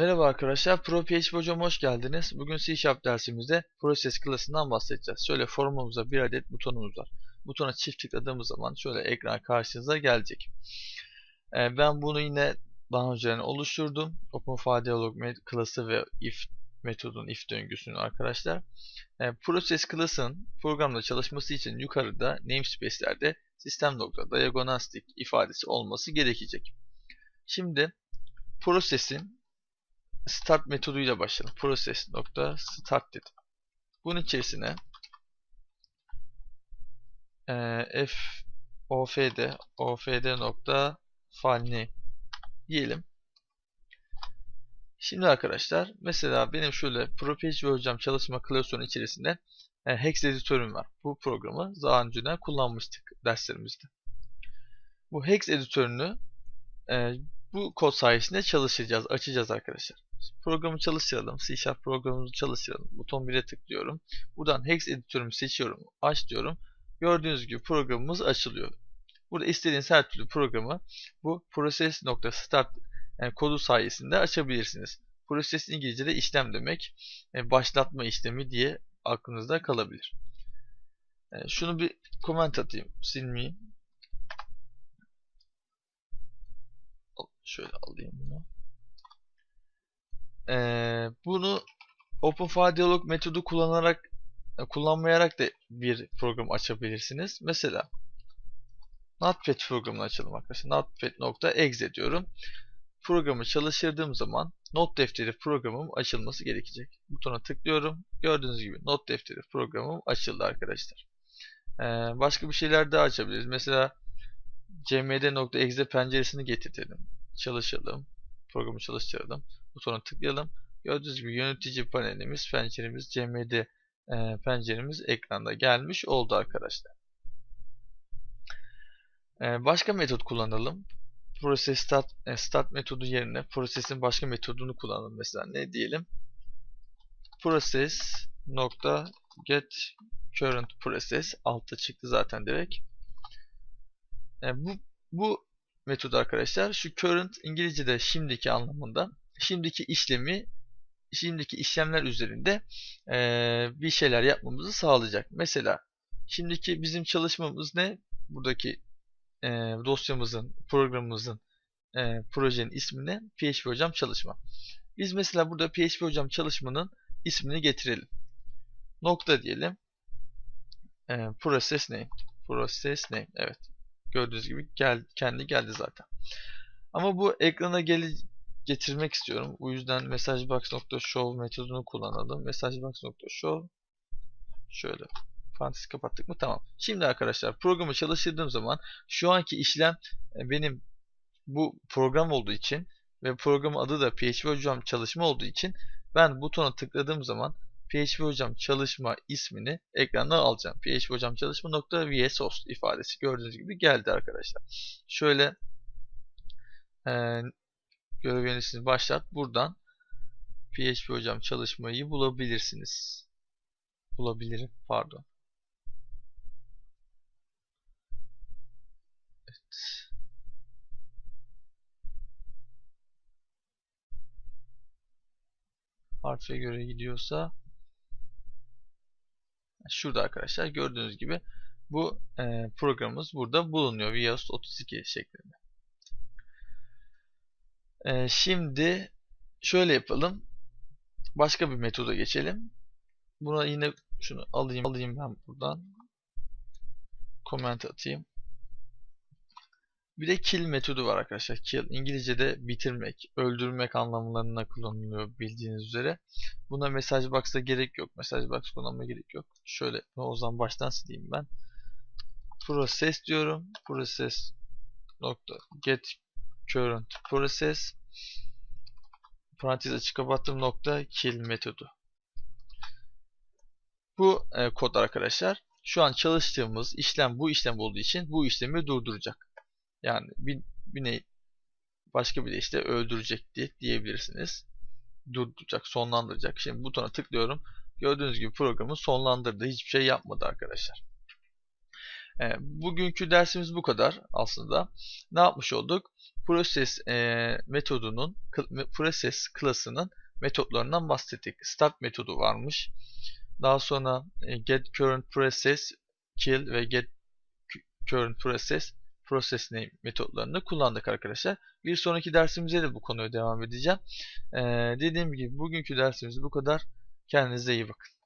Merhaba arkadaşlar, ProPHP hocam hoş geldiniz. Bugün C Sharp dersimizde Process klasından bahsedeceğiz. Şöyle formumuzda bir adet butonumuz var. Butona çift tıkladığımız zaman şöyle ekran karşınıza gelecek. Ee, ben bunu yine daha önceden oluşturdum. OpenFile Dialog klası ve if metodun if döngüsünü arkadaşlar. Ee, Process klasının programda çalışması için yukarıda namespace'lerde system.diagnostic ifadesi olması gerekecek. Şimdi prosesin start metoduyla başlayalım. Process start dedim. Bunun içerisine e, f ofd ofd nokta file diyelim. Şimdi arkadaşlar mesela benim şöyle ProPage hocam çalışma klasörünün içerisinde e, Hex editörüm var. Bu programı daha önceden kullanmıştık derslerimizde. Bu Hex editörünü e, bu kod sayesinde çalışacağız, açacağız arkadaşlar. Programı çalıştıralım. C Sharp programımızı çalıştıralım. Buton 1'e tıklıyorum. Buradan Hex editörümü seçiyorum. Aç diyorum. Gördüğünüz gibi programımız açılıyor. Burada istediğiniz her türlü programı bu process.start yani kodu sayesinde açabilirsiniz. Proses İngilizce'de işlem demek. Yani başlatma işlemi diye aklınızda kalabilir. Yani şunu bir comment atayım. Silmeyeyim. Şöyle alayım bunu. Ee, bunu OpenFile Dialog metodu kullanarak e, kullanmayarak da bir program açabilirsiniz. Mesela Notepad programını açalım arkadaşlar. Notepad.exe diyorum. Programı çalıştırdığım zaman not defteri programım açılması gerekecek. Butona tıklıyorum. Gördüğünüz gibi not defteri programım açıldı arkadaşlar. Ee, başka bir şeyler daha açabiliriz. Mesela cmd.exe penceresini getirtelim. Çalışalım. Programı çalıştıralım butona tıklayalım. Gördüğünüz gibi yönetici panelimiz, penceremiz, CMD e, penceremiz ekranda gelmiş oldu arkadaşlar. E, başka metot kullanalım. Process start, e, start metodu yerine prosesin başka metodunu kullanalım. Mesela ne diyelim? Process nokta get current process altta çıktı zaten direkt. E, bu bu metod arkadaşlar şu current İngilizce'de şimdiki anlamında şimdiki işlemi şimdiki işlemler üzerinde e, bir şeyler yapmamızı sağlayacak. Mesela şimdiki bizim çalışmamız ne? Buradaki e, dosyamızın, programımızın, e, projenin ismi ne? PHP hocam çalışma. Biz mesela burada PHP hocam çalışmanın ismini getirelim. Nokta diyelim. E, process name. Process name. Evet. Gördüğünüz gibi gel, kendi geldi zaten. Ama bu ekrana gel getirmek istiyorum. Bu yüzden messagebox.show metodunu kullanalım. messagebox.show şöyle parantez kapattık mı? Tamam. Şimdi arkadaşlar programı çalıştırdığım zaman şu anki işlem e, benim bu program olduğu için ve programın adı da PHP hocam çalışma olduğu için ben butona tıkladığım zaman PHP hocam çalışma ismini ekranda alacağım. PHP hocam çalışma nokta vshost ifadesi gördüğünüz gibi geldi arkadaşlar. Şöyle e, görev yöneticisini başlat. Buradan PHP hocam çalışmayı bulabilirsiniz. Bulabilirim. Pardon. Evet. Harfe göre gidiyorsa şurada arkadaşlar gördüğünüz gibi bu e, programımız burada bulunuyor. Vios 32 şeklinde. Ee, şimdi şöyle yapalım. Başka bir metoda geçelim. Buna yine şunu alayım alayım ben buradan. Comment atayım. Bir de kill metodu var arkadaşlar. Kill İngilizce'de bitirmek, öldürmek anlamlarına kullanılıyor bildiğiniz üzere. Buna mesaj box'a gerek yok. Mesaj box kullanmaya gerek yok. Şöyle o zaman baştan sileyim ben. Process diyorum. Process nokta get current process parantez açık kapattığım nokta kill metodu. Bu e, kod arkadaşlar şu an çalıştığımız işlem bu işlem olduğu için bu işlemi durduracak. Yani bir, bir ne başka bir de işte öldürecekti diyebilirsiniz. Durduracak, sonlandıracak. Şimdi butona tıklıyorum. Gördüğünüz gibi programı sonlandırdı. Hiçbir şey yapmadı arkadaşlar. E, bugünkü dersimiz bu kadar aslında. Ne yapmış olduk? Process e, metodunun, process klasının metotlarından bahsettik. Start metodu varmış. Daha sonra e, get current process, kill ve get current process, process name metotlarını kullandık arkadaşlar. Bir sonraki dersimizde de bu konuya devam edeceğim. Ee, dediğim gibi bugünkü dersimiz bu kadar. Kendinize iyi bakın.